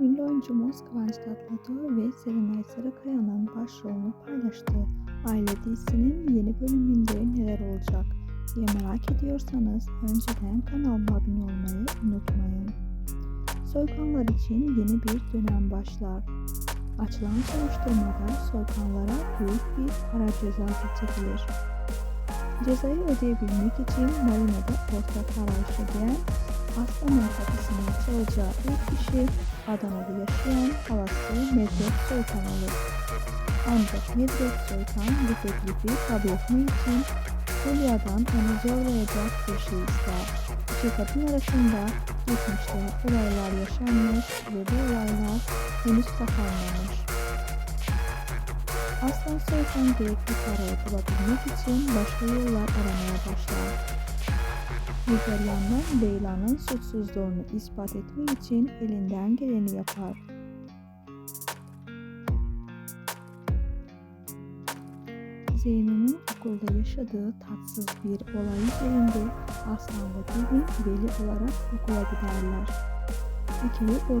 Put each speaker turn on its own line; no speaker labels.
Ünlü oyuncumuz Kıvanç Tatlıtuğ ve Serenay Sarıkaya'nın başrolünü paylaştığı Aile dizisinin yeni bölümünde neler olacak diye merak ediyorsanız önceden kanalıma abone olmayı unutmayın. Soykanlar için yeni bir dönem başlar. Açılan soruşturmada soykanlara büyük bir para cezası çekilir. Cezayı ödeyebilmek için marinada ortak para işleyen Aslanın kapısını çalacağı ilk kişi Adana'da yaşayan halası Medret Soykan olur. Ancak Medret Soykan bu teklifi kabul etmek için Hülya'dan onu zorlayacak bir şey ister. İki kadın arasında geçmişte olaylar yaşanmış ve bu olaylar henüz kapanmamış. Aslan Soykan gerekli parayı bulabilmek için başka yollar aramaya başlar. Diğer yandan Leyla'nın suçsuzluğunu ispat etmek için elinden geleni yapar. Zeyno'nun okulda yaşadığı tatsız bir olay üzerinde Aslan ve Gülbin veli olarak okula giderler. İkili